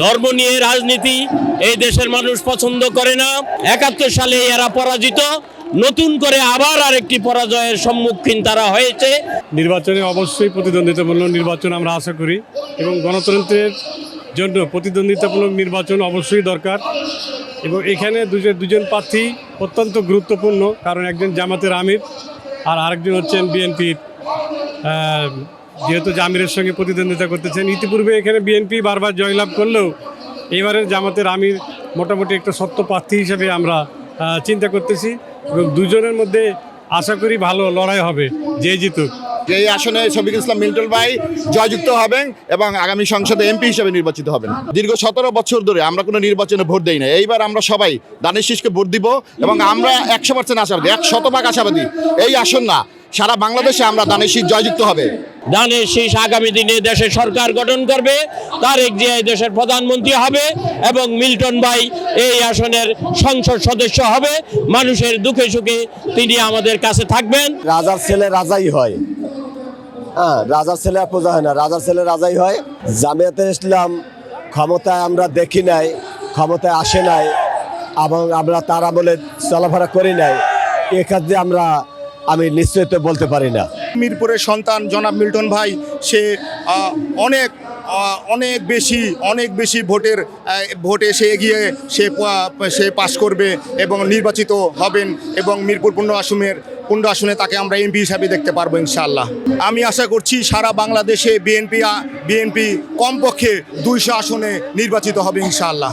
ধর্ম নিয়ে রাজনীতি এই দেশের মানুষ পছন্দ করে না। একাত্তর সালে এরা পরাজিত। নতুন করে আবার আরেকটি পরাজয়ের সম্মুখীন তারা হয়েছে। নির্বাচনে অবশ্যই প্রতিদ্বন্দ্বিতামূলক নির্বাচন আমরা আশা করি এবং গণতন্ত্রের জন্য প্রতিদ্বন্দ্বিতামূলক নির্বাচন অবশ্যই দরকার এবং এখানে দুজন দুজন প্রার্থী অত্যন্ত গুরুত্বপূর্ণ, কারণ একজন জামাতের আমির আর আরেকজন হচ্ছেন বিএনপির যেহেতু জামিরের সঙ্গে প্রতিদ্বন্দ্বিতা করতেছেন। ইতিপূর্বে এখানে বিএনপি বারবার জয়লাভ করলেও এবারের জামাতের আমির মোটামুটি একটা সত্য প্রার্থী হিসেবে আমরা চিন্তা করতেছি এবং দুজনের মধ্যে আশা করি ভালো লড়াই হবে যে জিতুক। যে এই আসনে শফিক ইসলাম মিল্টন ভাই জয়যুক্ত হবেন এবং আগামী সংসদে এমপি হিসেবে নির্বাচিত হবেন। দীর্ঘ সতেরো বছর ধরে আমরা কোনো নির্বাচনে ভোট দেই না এইবার আমরা সবাই দানিশ ভোট দিব এবং আমরা একশো পার্সেন্ট আশাবাদী, এক শতভাগ আশাবাদী, এই আসন না। সারা বাংলাদেশে আমরা দানিশ শীষ জয়যুক্ত হবে। দানের শীষ আগামী দিনে দেশে সরকার গঠন করবে তারেক জিয়া এই দেশের প্রধানমন্ত্রী হবে এবং মিল্টন ভাই এই আসনের সংসদ সদস্য হবে। মানুষের দুঃখে সুখে তিনি আমাদের কাছে থাকবেন। রাজার ছেলে রাজাই হয়। হ্যাঁ রাজার ছেলে আর প্রজা হয় না রাজার ছেলে রাজাই হয়। জামিয়াতে ইসলাম ক্ষমতায় আমরা দেখি নাই ক্ষমতায় আসে নাই এবং আমরা তারা বলে চলাফেরা করি নাই। এক্ষেত্রে আমরা আমি নিশ্চয়ই বলতে পারি না। মিরপুরের সন্তান জনাব মিল্টন ভাই, সে অনেক অনেক বেশি অনেক বেশি ভোটের ভোটে সে এগিয়ে, সে সে পাশ করবে এবং নির্বাচিত হবেন এবং মিরপুর পূর্ণ আসনের পূর্ণ আসনে তাকে আমরা এমপি হিসাবে দেখতে পারব ইনশাআল্লাহ। আমি আশা করছি সারা বাংলাদেশে বিএনপি বিএনপি কমপক্ষে দুইশো আসনে নির্বাচিত হবে ইনশাআল্লাহ।